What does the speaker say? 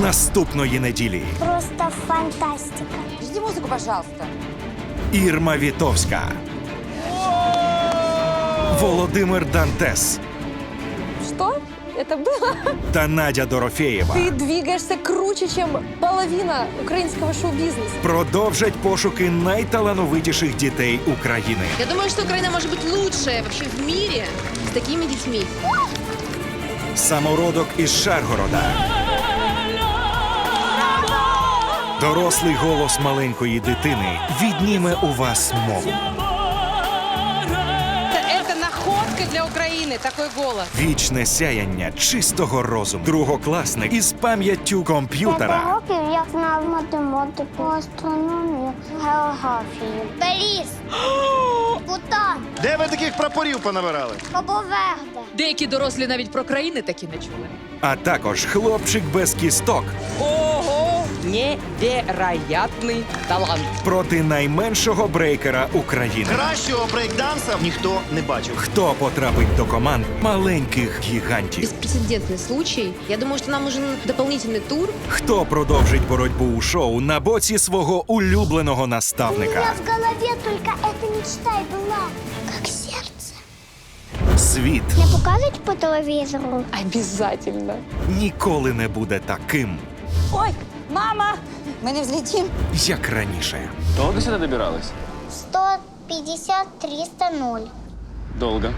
наступної неділі. Просто фантастика. Жди музыку, пожалуйста. Ірма Вітовська. Володимир Дантес Что? Это было? та Надя Дорофєєва Ты двигаешься круче, чем половина украинского шоу-бизнеса. продовжать пошуки найталановитіших дітей України. Я думаю, что Украина может быть лучшая вообще в мире с такими детьми. Самородок із Шаргорода. Дорослий голос маленької дитини відніме у вас мову. Это находка для Украины, такой голос. Вічне сяяння чистого розуму. Другокласник із пам'яттю комп'ютера. років я знав математику, астрономію, географію. Беліз. Бутан. Де ви таких прапорів понабирали? Кабоверде. Деякі дорослі навіть про країни такі не чули. А також хлопчик без кісток Ого! Невероятный талант. проти найменшого брейкера України. Кращого брейкданса ніхто не бачив. Хто потрапить до команд маленьких гігантів? Беспрецедентный случай. Я думаю, что нам нужен дополнительный тур. Хто продовжить боротьбу у шоу на боці свого улюбленого У наставника? меня в голове только эта мечта и была, как сердце. Світ Не покажуть по телевізору? Обязательно. ніколи не буде таким, Ой, мама! Мы не взлетим. як раніше. Долго сюда добиралась? 150, 300, 0. Долго.